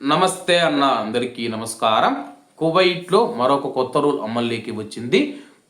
నమస్తే అన్న అందరికీ నమస్కారం. కువైట్లో మరొక కొత్త రూల్ అమల్లోకి వచ్చింది.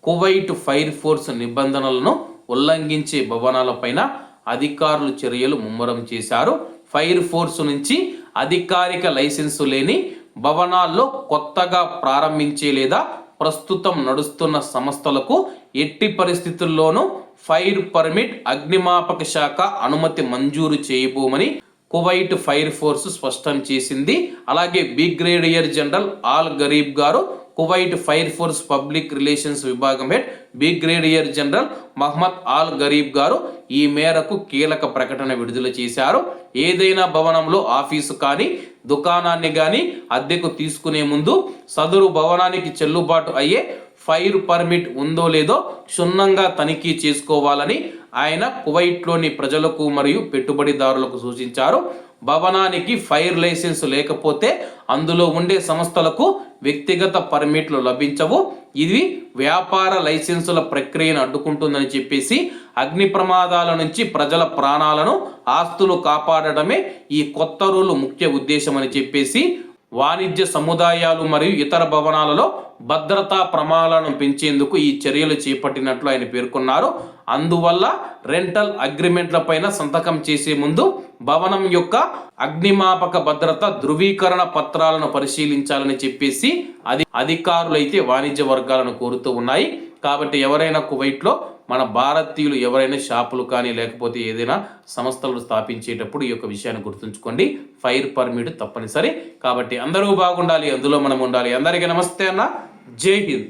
కువైట్ ఫైర్ ఫోర్స్ నిబంధనలను ఉల్లంఘించే భవనాలపైన అధికారులు చర్యలు ముమ్మరం చేశారు. ఫైర్ ఫోర్స్ నుంచి అధికారిక లైసెన్సు లేని భవనాల్లో కొత్తగా ప్రారంభించే లేదా ప్రస్తుతం నడుస్తున్న సంస్థలకు ఎట్టి పరిస్థితుల్లోనూ ఫైర్ పర్మిట్ అగ్నిమాపక శాఖ అనుమతి మంజూరు చేయబోమని కువైట్ ఫైర్ ఫోర్స్ స్పష్టం చేసింది. అలాగే బ్రిగేడియర్ జనరల్ ఆల్ గరీబ్ గారు Kuwait fire force public relations విభాగం head brigadier general Mohammed Al Gharib గారు ఈ మేరకు కీలక ప్రకటన విడుదల చేశారు. ఏదైనా భవనంలో ఆఫీసు కానీ దుకాణాన్ని కానీ అద్దెకు తీసుకునే ముందు సదరు భవనానికి చెల్లుబాటు అయ్యే ఫైర్ పర్మిట్ ఉందో లేదో క్షుణ్ణంగా తనిఖీ చేసుకోవాలని ఆయన కువైట్లోని ప్రజలకు మరియు పెట్టుబడిదారులకు సూచించారు. భవనానికి ఫైర్ లైసెన్స్ లేకపోతే అందులో ఉండే సంస్థలకు వ్యక్తిగత పర్మిట్లు లభించవు. ఇది వ్యాపార లైసెన్సుల ప్రక్రియను అడ్డుకుంటుందని చెప్పేసి అగ్ని ప్రమాదాల నుంచి ప్రజల ప్రాణాలను ఆస్తులు కాపాడడమే ఈ కొత్త రూలు ముఖ్య ఉద్దేశం అని చెప్పేసి వాణిజ్య సముదాయాలు మరియు ఇతర భవనాలలో భద్రతా ప్రమాణాలను పెంచేందుకు ఈ చర్యలు చేపట్టినట్లు ఆయన పేర్కొన్నారు. అందువల్ల రెంటల్ అగ్రిమెంట్లపైన సంతకం చేసే ముందు భవనం యొక్క అగ్నిమాపక భద్రత ధృవీకరణ పత్రాలను పరిశీలించాలని చెప్పేసి అది అధికారులైతే వాణిజ్య వర్గాలను కోరుతూ ఉన్నాయి. కాబట్టి ఎవరైనా కువైట్లో మన భారతీయులు ఎవరైనా షాపులు కానీ లేకపోతే ఏదైనా సంస్థలు స్థాపించేటప్పుడు ఈ యొక్క విషయాన్ని గుర్తుంచుకోండి. ఫైర్ పర్మిట్ తప్పనిసరి. కాబట్టి అందరూ బాగుండాలి అందులో మనం ఉండాలి. అందరికీ నమస్తే అన్న. జై హింద్.